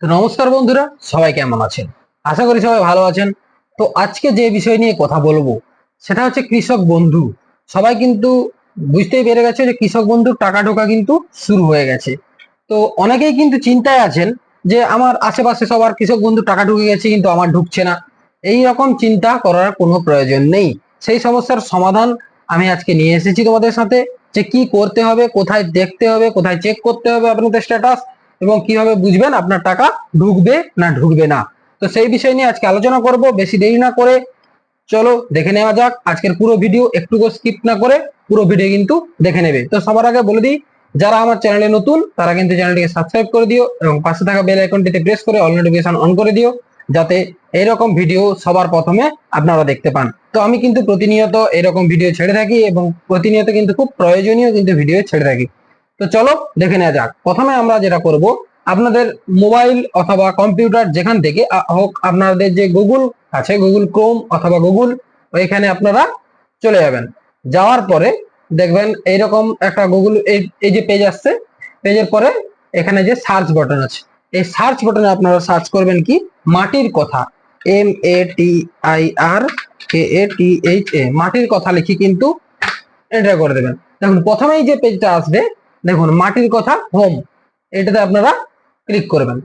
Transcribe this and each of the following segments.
তো নমস্কার বন্ধুরা, সবাই কেমন আছেন? আশা করি সবাই ভালো আছেন। তো আজকে যে বিষয় নিয়ে কথা বলব, সেটা হচ্ছে কৃষক বন্ধু। সবাই কিন্তু বুঝতেই পেরে গেছে যে কৃষক বন্ধুর টাকা ঢোকা কিন্তু শুরু হয়ে গেছে। তো অনেকেই কিন্তু চিন্তায় আছেন যে আমার আশেপাশে সবার কৃষক বন্ধু টাকা ঢুকে গেছে, কিন্তু আমার ঢুকছে না। এই রকম চিন্তা করার কোনো প্রয়োজন নেই। সেই সমস্যার সমাধান আমি আজকে নিয়ে এসেছি তোমাদের সাথে, যে কি করতে হবে, কোথায় দেখতে হবে, কোথায় চেক করতে হবে, আপনাদের স্ট্যাটাস এবং কীভাবে বুঝবেন আপনার টাকা ঢুকবে না ঢুকবে না। তো সেই বিষয় নিয়ে আজকে আলোচনা করব, বেশি দেরি না করে। চলো দেখে নেওয়া যাক, আজকের পুরো ভিডিও একটুকু স্কিপ না করে পুরো ভিডিও কিন্তু দেখে নেবে। তো সবার আগে বলে দিই, যারা আমার চ্যানেলে নতুন, তারা কিন্তু চ্যানেলটিকে সাবস্ক্রাইব করে দিও এবং পাশে থাকা বেল আইকনটিতে প্রেস করে অল নোটিফিকেশন অন করে দিও, যাতে এরকম ভিডিও সবার প্রথমে আপনারা দেখতে পান। তো আমি কিন্তু প্রতিনিয়ত এরকম ভিডিও ছেড়ে থাকি এবং প্রতিনিয়ত কিন্তু খুব প্রয়োজনীয় কিন্তু ভিডিও ছেড়ে থাকি। তো চলো দেখে নেওয়া যাক। প্রথমে আমরা যেটা করব, আপনাদের মোবাইল অথবা কম্পিউটার যেখান থেকে হোক আপনাদের যে গুগল আছে, গুগল ক্রোম অথবা গুগল, ওইখানে আপনারা চলে যাবেন। যাওয়ার পরে দেখবেন এইরকম একটা গুগল, এই যে পেজ আসছে পেজের পরে এখানে যে সার্চ বাটন আছে, এই সার্চ বাটনে আপনারা সার্চ করবেন কি? মাটির কথা। M A T I R K A T H A মাটির কথা লিখে কিন্তু এন্টার করে দেবেন। দেখুন, প্রথমেই যে পেজটা আসবে দেখুন, মাটির কথা হোম এটাতে আপনারা ক্লিক করবেন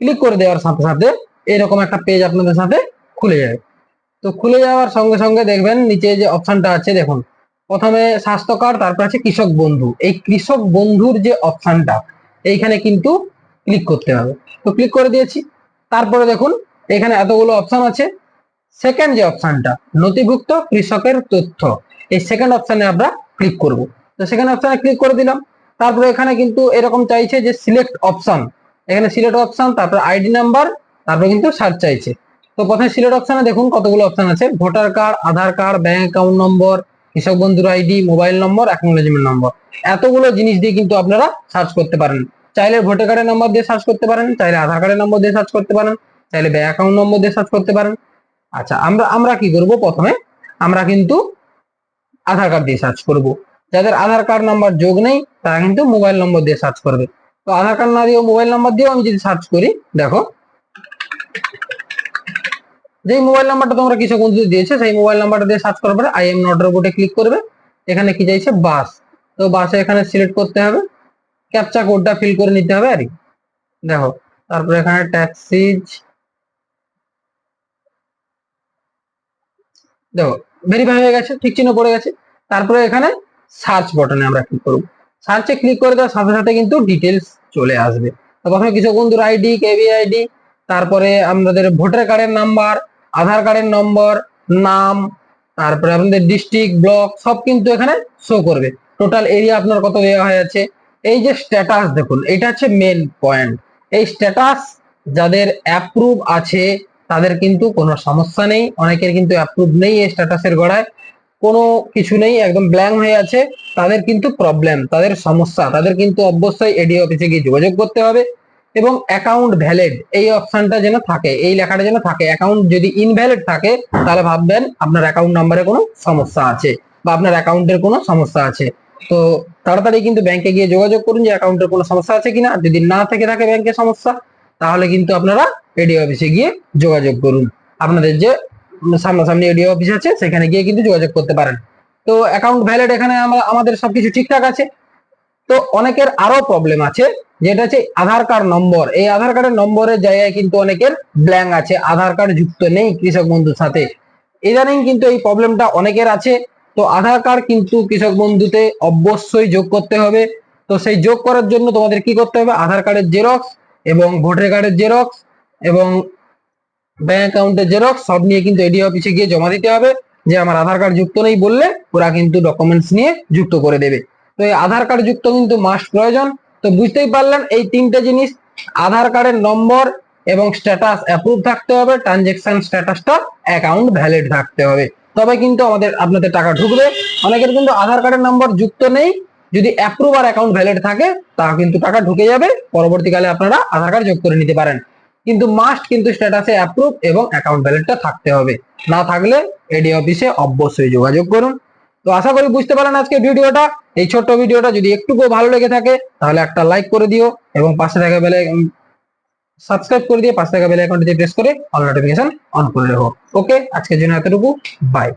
ক্লিক করে দেওয়ার সাথে সাথে এরকম একটা পেজ আপনাদের সাথে খুলে যাবে। তো খুলে যাওয়ার সঙ্গে সঙ্গে দেখবেন নিচে যে অপশনটা আছে, দেখুন, প্রথমে স্বাস্থ্য কার্ড তারপর আছে কৃষক বন্ধু। এই কৃষক বন্ধুর যে অপশনটা এইখানে কিন্তু ক্লিক করতে হবে। তো ক্লিক করে দিয়েছি। তারপরে দেখুন, এখানে এতগুলো অপশন আছে। সেকেন্ড যে অপশনটা নথিভুক্ত কৃষকের তথ্য, এই সেকেন্ড অপশনে আমরা ক্লিক করব। তো সেকেন্ড অপশনে ক্লিক করে দিলাম। তারপরে এখানে কিন্তু এরকম চাইছে যে সিলেক্ট অপশন এখানে সিলেক্ট অপশন তারপর আইডি নাম্বার তারপরে কিন্তু সার্চ চাইছে। তো প্রথমে সিলেক্ট অপশনে দেখুন কতগুলো অপশন আছে। Voter card Aadhaar card bank account number কৃষক বন্ধুর ID mobile number acknowledgement number এতগুলো জিনিস দিয়ে কিন্তু আপনারা সার্চ করতে পারেন। চাইলে ভোটার কার্ডের নম্বর দিয়ে সার্চ করতে পারেন, চাইলে আধার কার্ডের নম্বর দিয়ে সার্চ করতে পারেন, চাইলে ব্যাংক অ্যাকাউন্ট নম্বর দিয়ে সার্চ করতে পারেন। আচ্ছা আমরা আমরা কি করব প্রথমে? আমরা কিন্তু আধার কার্ড দিয়ে সার্চ করব। যাদের আধার কার্ড নাম্বার যোগ নেই, তারা কিন্তু মোবাইল নম্বর দিয়ে সার্চ করবে। তো আধার কার্ড না দিয়েও মোবাইল নাম্বার দিয়েও আমি যদি সার্চ করি, দেখো। যেই মোবাইল নাম্বারটা তোমরা কিছু বন্ধু দিয়েছে, সেই মোবাইল নাম্বারটা দিয়ে সার্চ পরে আই এম নট রোবটে ক্লিক করবে। এখানে কি চাইছে? বাস তো বাসে এখানে সিলেক্ট করতে হবে। ক্যাপচা কোডটা ফিল করে নিতে হবে, আর দেখো, তারপরে এখানে ট্যাক্সিজ দেখো ভেরিফাই হয়ে গেছে, ঠিক চিহ্ন পড়ে গেছে। তারপরে এখানে সার্চ বটনে আমরা ক্লিক করব। সার্চে ক্লিক করে দেওয়ার সাথে সাথে কিন্তু ডিটেলস চলে আসবে। তো প্রথমে কৃষক বন্ধুর আইডি কেবি আইডি তারপরে আমাদের ভোটার কার্ডের নাম্বার আধার কার্ডের নম্বর নাম, তারপরে আপনাদের ডিস্ট্রিক্ট ব্লক সব কিন্তু এখানে শো করবে। টোটাল এরিয়া আপনার কত দেওয়া হয়ে আছে? এই যে স্ট্যাটাস দেখুন, এটা হচ্ছে মেন পয়েন্ট এই স্ট্যাটাস যাদের অ্যাপ্রুভ আছে, তাদের কিন্তু কোনো সমস্যা নেই। অনেকের কিন্তু অ্যাপ্রুভ নেই এই স্ট্যাটাসের গড়ায়। কোনো কিছু নেই, একদম ব্ল্যাঙ্ক হয়ে আছে। তাদের কিন্তু প্রবলেম তাদের সমস্যা, তাদের কিন্তু অবশ্যই এডি অফিসে গিয়ে যোগাযোগ করতে হবে। এবং অ্যাকাউন্ট ভ্যালিড এই অপশনটা যেন থাকে, এই লেখাটা যেন থাকে। অ্যাকাউন্ট যদি ইনভ্যালিড থাকে, তাহলে ভাববেন আপনার অ্যাকাউন্ট নাম্বারে কোনো সমস্যা আছে বা আপনার অ্যাকাউন্টের কোনো সমস্যা আছে। তো তাড়াতাড়ি কিন্তু ব্যাংকে গিয়ে যোগাযোগ করুন যে অ্যাকাউন্টের কোনো সমস্যা আছে কিনা। যদি না থেকে থাকে ব্যাংকের সমস্যা, তাহলে কিন্তু আপনারা এডি অফিসে গিয়ে যোগাযোগ করুন। আপনাদের যে সামনাসামনি এডি অফিস আছে, সেখানে গিয়ে কিন্তু যোগাযোগ করতে পারেন। তো অ্যাকাউন্ট ভ্যালিড এখানে আমাদের সবকিছু ঠিকঠাক আছে। তো অনেকের আরও প্রবলেম আছে, যেটা হচ্ছে আধার কার্ড নম্বর এই আধার কার্ডের নম্বরের জায়গায় কিন্তু অনেকের ব্ল্যাঙ্ক আছে, আধার কার্ড যুক্ত নেই কৃষক বন্ধুর সাথে। ইদানিং কিন্তু এই প্রবলেমটা অনেকের আছে। তো আধার কার্ড কিন্তু কৃষক বন্ধুতে অবশ্যই যোগ করতে হবে। তো সেই যোগ করার জন্য তোমাদের কি করতে হবে? আধার কার্ডের জেরক্স এবং ভোটার কার্ডের জেরক্স এবং ব্যাংক অ্যাকাউন্টের জেরক্স সব নিয়ে কিন্তু এডি অফিসে গিয়ে জমা দিতে হবে। যে আমার আধার কার্ড যুক্ত নেই বললে, ওরা কিন্তু ডকুমেন্টস নিয়ে যুক্ত করে দেবে। তো এই আধার কার্ড যুক্ত কিন্তু মাস্ট প্রয়োজন। তো বুঝতেই পারলেন, এই তিনটে জিনিস আধার কার্ডের নম্বর এবং স্ট্যাটাস অ্যাপ্রুভ থাকতে হবে ট্রানজেকশন স্ট্যাটাসটা অ্যাকাউন্ট ভ্যালিড থাকতে হবে। তবে কিন্তু আমাদের, আপনাদের টাকা ঢুকবে। অনেকের কিন্তু আধার কার্ডের নম্বর যুক্ত নেই। যদি অ্যাপ্রুভ আর অ্যাকাউন্ট ভ্যালিড থাকে তা কিন্তু টাকা ঢুকে যাবে। পরবর্তীকালে আপনারা আধার কার্ড যোগ করে নিতে পারেন। কিন্তু মাস্ট কিন্তু স্ট্যাটাসে অ্যাপ্রুভ এবং অ্যাকাউন্ট ভ্যালিডটা থাকতে হবে। না থাকলে এডি অফিসে অবশ্যই যোগাযোগ করুন। তো আশা করি বুঝতে পারেন আজকে ভিডিওটা। এই ছোট্ট ভিডিওটা যদি একটুকু ভালো লেগে থাকে, তাহলে একটা লাইক করে দিও এবং পাশে থাকা বেলে সাবস্ক্রাইব করে দিয়ে পাঁচ টাকা বেল আইকনটি প্রেস করে অল নোটিফিকেশন অন করে রাখো। ওকে আজকের জন্য এতটুকু। বাই